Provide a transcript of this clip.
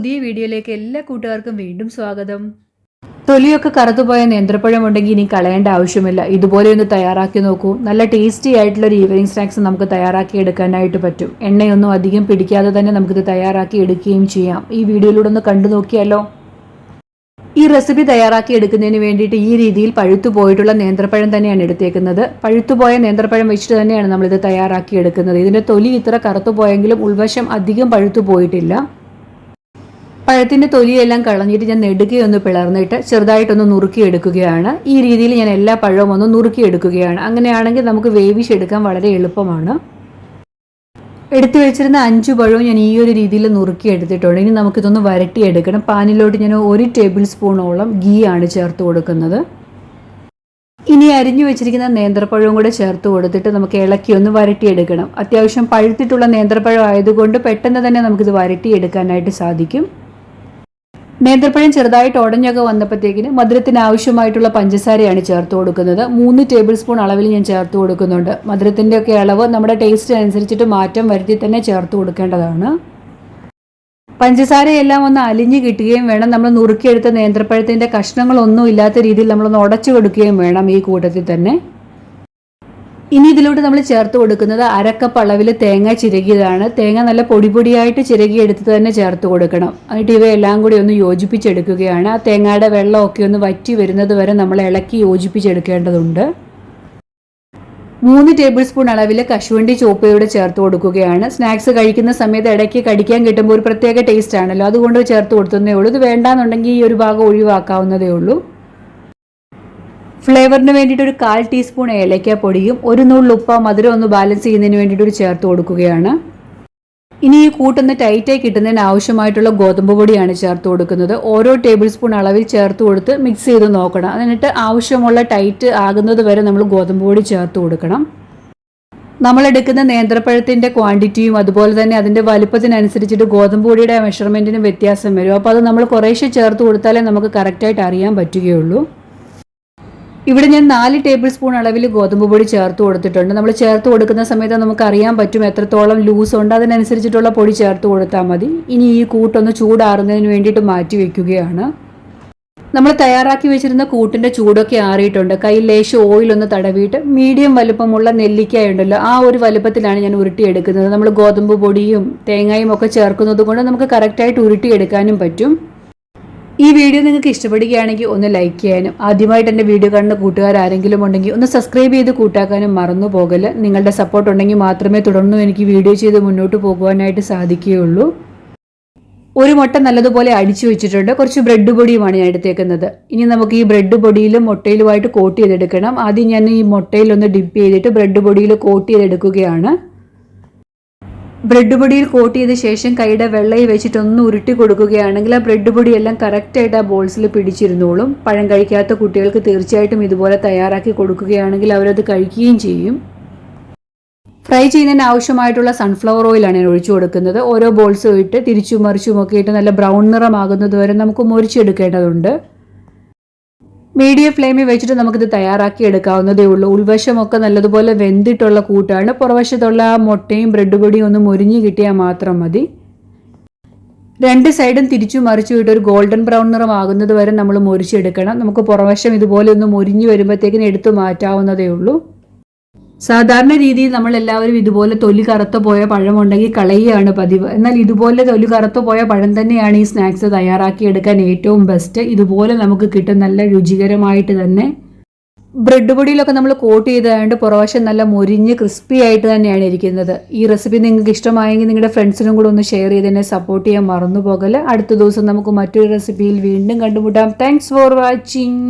പുതിയ വീഡിയോയിലേക്ക് എല്ലാ കൂട്ടുകാർക്കും വീണ്ടും സ്വാഗതം. തൊലിയൊക്കെ കറുത്തുപോയ നേന്ത്രപ്പഴം ഉണ്ടെങ്കിൽ ഇനി കളയേണ്ട ആവശ്യമില്ല. ഇതുപോലെ ഒന്ന് തയ്യാറാക്കി നോക്കൂ. നല്ല ടേസ്റ്റി ആയിട്ടുള്ള ഒരു ഈവനിങ് സ്നാക്സ് നമുക്ക് തയ്യാറാക്കി എടുക്കാനായിട്ട് പറ്റും. എണ്ണയൊന്നും അധികം പിടിക്കാതെ തന്നെ നമുക്കിത് തയ്യാറാക്കി എടുക്കുകയും ചെയ്യാം. ഈ വീഡിയോയിലൂടെ ഒന്ന് കണ്ടു നോക്കിയാലോ? ഈ റെസിപ്പി തയ്യാറാക്കി എടുക്കുന്നതിന് വേണ്ടിയിട്ട് ഈ രീതിയിൽ പഴുത്തു പോയിട്ടുള്ള നേന്ത്രപ്പഴം തന്നെയാണ് എടുത്തേക്കുന്നത്. പഴുത്തുപോയ നേന്ത്രപ്പഴം വെച്ചിട്ട് തന്നെയാണ് നമ്മളിത് തയ്യാറാക്കി എടുക്കുന്നത്. ഇതിന്റെ തൊലി ഇത്ര കറുത്തു പോയെങ്കിലും ഉൾവശം അധികം പഴുത്തു പോയിട്ടില്ല പഴത്തിന്റെ തൊലിയെല്ലാം കളഞ്ഞിട്ട് ഞാൻ നെടുകയൊന്ന് പിളർന്നിട്ട് ചെറുതായിട്ടൊന്ന് നുറുക്കി എടുക്കുകയാണ് ഈ രീതിയിൽ ഞാൻ എല്ലാ പഴവും ഒന്ന് നുറുക്കി എടുക്കുകയാണ് അങ്ങനെയാണെങ്കിൽ നമുക്ക് വേവിച്ചെടുക്കാൻ വളരെ എളുപ്പമാണ്. എടുത്തു വെച്ചിരുന്ന അഞ്ച് പഴവും ഞാൻ ഈ ഒരു രീതിയിൽ നുറുക്കി എടുത്തിട്ടുണ്ട് ഇനി നമുക്കിതൊന്ന് വരട്ടിയെടുക്കണം. പാനിലോട്ട് ഞാൻ ഒരു ടേബിൾ സ്പൂണോളം ഗീ ആണ് ചേർത്ത് കൊടുക്കുന്നത്. ഇനി അരിഞ്ഞു വെച്ചിരിക്കുന്ന നേന്ത്രപ്പഴവും കൂടെ ചേർത്ത് കൊടുത്തിട്ട് നമുക്ക് ഇളക്കി ഒന്ന് വരട്ടിയെടുക്കണം. അത്യാവശ്യം പഴുത്തിട്ടുള്ള നേന്ത്രപ്പഴം ആയതുകൊണ്ട് പെട്ടെന്ന് തന്നെ നമുക്കിത് വരട്ടിയെടുക്കാനായിട്ട് സാധിക്കും. നേന്ത്രപ്പഴം ചെറുതായിട്ട് ഉടഞ്ഞൊക്കെ വന്നപ്പോഴത്തേക്കിന് മധുരത്തിന് ആവശ്യമായിട്ടുള്ള പഞ്ചസാരയാണ് ചേർത്ത് കൊടുക്കുന്നത്. മൂന്ന് ടേബിൾ സ്പൂൺ അളവിൽ ഞാൻ ചേർത്ത് കൊടുക്കുന്നുണ്ട്. മധുരത്തിന്റെ ഒക്കെ അളവ് നമ്മുടെ ടേസ്റ്റ് അനുസരിച്ചിട്ട് മാറ്റം വരുത്തി തന്നെ ചേർത്ത് കൊടുക്കേണ്ടതാണ്. പഞ്ചസാരയെല്ലാം ഒന്ന് അലിഞ്ഞു കിട്ടുകയും വേണം. നമ്മൾ നുറുക്കിയെടുത്ത നേന്ത്രപ്പഴത്തിന്റെ കഷ്ണങ്ങളൊന്നും ഇല്ലാത്ത രീതിയിൽ നമ്മളൊന്ന് ഉടച്ചു കൊടുക്കുകയും വേണം ഈ കൂട്ടത്തിൽ തന്നെ. ഇനി ഇതിലോട്ട് നമ്മൾ ചേർത്ത് കൊടുക്കുന്നത് അരക്കപ്പ് അളവിൽ തേങ്ങ ചിരകിയതാണ്. തേങ്ങ നല്ല പൊടി പൊടിയായിട്ട് ചിരകിയെടുത്ത് തന്നെ ചേർത്ത് കൊടുക്കണം. എന്നിട്ട് ഇവയെല്ലാം കൂടി ഒന്ന് യോജിപ്പിച്ചെടുക്കുകയാണ്. ആ തേങ്ങയുടെ വെള്ളമൊക്കെ ഒന്ന് വറ്റി വരുന്നത് വരെ നമ്മൾ ഇളക്കി യോജിപ്പിച്ചെടുക്കേണ്ടതുണ്ട്. മൂന്ന് ടേബിൾ സ്പൂൺ അളവിൽ കശുവണ്ടി ചോപ്പയോടെ ചേർത്ത് കൊടുക്കുകയാണ്. സ്നാക്സ് കഴിക്കുന്ന സമയത്ത് ഇടയ്ക്ക് കടിക്കാൻ കിട്ടുമ്പോൾ ഒരു പ്രത്യേക ടേസ്റ്റ് ആണല്ലോ. അതുകൊണ്ട് ചേർത്ത് കൊടുത്തതേ ഉള്ളൂ. ഇത് വേണ്ടാന്നുണ്ടെങ്കിൽ ഈ ഒരു ഭാഗം ഒഴിവാക്കാവുന്നതേ ഉള്ളൂ. ഫ്ലേവറിന് വേണ്ടിയിട്ട് ഒരു കാൽ ടീസ്പൂൺ ഏലക്ക പൊടിയും ഒരു നുള്ളു ഉപ്പ മധുരം ഒന്ന് ബാലൻസ് ചെയ്യുന്നതിന് വേണ്ടിയിട്ട് ഒരു ചേർത്ത് കൊടുക്കുകയാണ്. ഇനി ഈ കൂട്ടൊന്ന് ടൈറ്റായി കിട്ടുന്നതിന് ആവശ്യമായിട്ടുള്ള ഗോതമ്പ് പൊടിയാണ് ചേർത്ത് കൊടുക്കുന്നത്. ഓരോ ടേബിൾ സ്പൂൺ അളവിൽ ചേർത്ത് കൊടുത്ത് മിക്സ് ചെയ്ത് നോക്കണം. എന്നിട്ട് ആവശ്യമുള്ള ടൈറ്റ് ആകുന്നത് വരെ നമ്മൾ ഗോതമ്പ് പൊടി ചേർത്ത് കൊടുക്കണം. നമ്മൾ എടുക്കുന്ന നേന്ത്രപ്പഴത്തിന്റെ ക്വാണ്ടിറ്റിയും അതുപോലെ തന്നെ അതിന്റെ വലുപ്പത്തിനനുസരിച്ചിട്ട് ഗോതമ്പ് പൊടിയുടെ മെഷർമെന്റിനും വ്യത്യാസം വരും. അപ്പോൾ അത് നമ്മൾ കുറേശ്ശെ ചേർത്ത് കൊടുത്താലേ നമുക്ക് കറക്റ്റായിട്ട് അറിയാൻ പറ്റുകയുള്ളൂ. ഇവിടെ ഞാൻ നാല് ടേബിൾ സ്പൂൺ അളവിൽ ഗോതമ്പ് പൊടി ചേർത്ത് കൊടുത്തിട്ടുണ്ട്. നമ്മൾ ചേർത്ത് കൊടുക്കുന്ന സമയത്ത് നമുക്ക് അറിയാൻ പറ്റും എത്രത്തോളം ലൂസ് ഉണ്ട്. അതിനനുസരിച്ചിട്ടുള്ള പൊടി ചേർത്ത് കൊടുത്താൽ മതി. ഇനി ഈ കൂട്ടൊന്ന് ചൂടാറുന്നതിന് വേണ്ടിയിട്ട് മാറ്റി വയ്ക്കുകയാണ് നമ്മൾ തയ്യാറാക്കി വെച്ചിരുന്ന കൂട്ടിന്റെ ചൂടൊക്കെ ആറിയിട്ടുണ്ട്. കയ്യിൽ ലേശം ഓയിലൊന്ന് തടവിയിട്ട് മീഡിയം വലുപ്പമുള്ള നെല്ലിക്ക ഉണ്ടല്ലോ ആ ഒരു വലുപ്പത്തിലാണ് ഞാൻ ഉരുട്ടിയെടുക്കുന്നത്. നമ്മൾ ഗോതമ്പ് പൊടിയും തേങ്ങയും ഒക്കെ ചേർക്കുന്നത് കൊണ്ട് നമുക്ക് കറക്റ്റായിട്ട് ഉരുട്ടിയെടുക്കാനും പറ്റും. ഈ വീഡിയോ നിങ്ങൾക്ക് ഇഷ്ടപ്പെടുകയാണെങ്കിൽ ഒന്ന് ലൈക്ക് ചെയ്യാനും ആദ്യമായിട്ട് എന്റെ വീഡിയോ കാണുന്ന കൂട്ടുകാർ ആരെങ്കിലും ഉണ്ടെങ്കിൽ ഒന്ന് സബ്സ്ക്രൈബ് ചെയ്ത് കൂട്ടാക്കാനും മറന്നു പോകൽ. നിങ്ങളുടെ സപ്പോർട്ട് ഉണ്ടെങ്കിൽ മാത്രമേ തുടർന്നും എനിക്ക് വീഡിയോ ചെയ്ത് മുന്നോട്ട് പോകുവാനായിട്ട് സാധിക്കുകയുള്ളൂ. ഒരു മുട്ട നല്ലതുപോലെ അടിച്ചു വെച്ചിട്ടുണ്ട്. കുറച്ച് ബ്രെഡ് പൊടിയുമാണ് ഞാൻ എടുത്തേക്കുന്നത്. ഇനി നമുക്ക് ഈ ബ്രെഡ് പൊടിയിലും മുട്ടയിലുമായിട്ട് കോട്ട് ചെയ്തെടുക്കണം. ആദ്യം ഞാൻ ഈ മുട്ടയിലൊന്ന് ഡിപ്പ് ചെയ്തിട്ട് ബ്രെഡ് പൊടിയിൽ കോട്ട് ചെയ്തെടുക്കുകയാണ്. ബ്രെഡ് പൊടിയിൽ കോട്ട് ചെയ്ത ശേഷം കൈയുടെ വെള്ളയിൽ വെച്ചിട്ട് ഒന്ന് ഉരുട്ടി കൊടുക്കുകയാണെങ്കിൽ ആ ബ്രെഡ് പൊടിയെല്ലാം കറക്റ്റായിട്ട് ആ ബോൾസിൽ പിടിച്ചിരുന്നോളും. പഴം കഴിക്കാത്ത കുട്ടികൾക്ക് തീർച്ചയായിട്ടും ഇതുപോലെ തയ്യാറാക്കി കൊടുക്കുകയാണെങ്കിൽ അവരത് കഴിക്കുകയും ചെയ്യും. ഫ്രൈ ചെയ്യുന്നതിന് ആവശ്യമായിട്ടുള്ള സൺഫ്ലവർ ഓയിലാണ് ഞാൻ ഒഴിച്ചു കൊടുക്കുന്നത്. ഓരോ ബോൾസും ഇട്ട് തിരിച്ചും മറിച്ചും ഒക്കെ ഇട്ട് നല്ല ബ്രൗൺ നിറമാകുന്നത് വരെ നമുക്ക് മുറിച്ചെടുക്കേണ്ടതുണ്ട്. മീഡിയം ഫ്ലെയിമിൽ വെച്ചിട്ട് നമുക്കിത് തയ്യാറാക്കി എടുക്കാവുന്നതേ ഉള്ളൂ. ഉൾവശമൊക്കെ നല്ലതുപോലെ വെന്തിട്ടുള്ള കൂട്ടാണ്. പുറവശത്തുള്ള മുട്ടയും ബ്രെഡ് പൊടിയും ഒന്ന് മുരിഞ്ഞ് കിട്ടിയാൽ മാത്രം മതി. രണ്ട് സൈഡും തിരിച്ചു മറിച്ചു വിട്ട് ഒരു ഗോൾഡൻ ബ്രൗൺ നിറമാകുന്നത് വരെ നമ്മൾ മുരിച്ചെടുക്കണം നമുക്ക് പുറവശം ഇതുപോലെ ഒന്ന് മുരിഞ്ഞു വരുമ്പോഴത്തേക്കിന് എടുത്തു മാറ്റാവുന്നതേ ഉള്ളൂ. സാധാരണ രീതിയിൽ നമ്മൾ എല്ലാവരും ഇതുപോലെ തൊലി കറുത്ത പോയ പഴമുണ്ടെങ്കിൽ കളയുകയാണ് പതിവ്. എന്നാൽ ഇതുപോലെ തൊലി കറുത്ത പോയ പഴം തന്നെയാണ് ഈ സ്നാക്സ് തയ്യാറാക്കിയെടുക്കാൻ ഏറ്റവും ബെസ്റ്റ് ഇതുപോലെ നമുക്ക് കിട്ടും നല്ല രുചികരമായിട്ട് തന്നെ. ബ്രെഡ് പൊടിയിലൊക്കെ നമ്മൾ കോട്ട് ചെയ്തതുകൊണ്ട് പുറവശം നല്ല മൊരിഞ്ഞ് ക്രിസ്പി ആയിട്ട് തന്നെയാണ് ഇരിക്കുന്നത്. ഈ റെസിപ്പി നിങ്ങൾക്ക് ഇഷ്ടമായെങ്കിൽ നിങ്ങളുടെ ഫ്രണ്ട്സിനും കൂടെ ഒന്ന് ഷെയർ ചെയ്ത് സപ്പോർട്ട് ചെയ്യാൻ മറന്നു പോകൽ അടുത്ത ദിവസം നമുക്ക് മറ്റൊരു റെസിപ്പിയിൽ വീണ്ടും കണ്ടുമുട്ടാം. Thanks for watching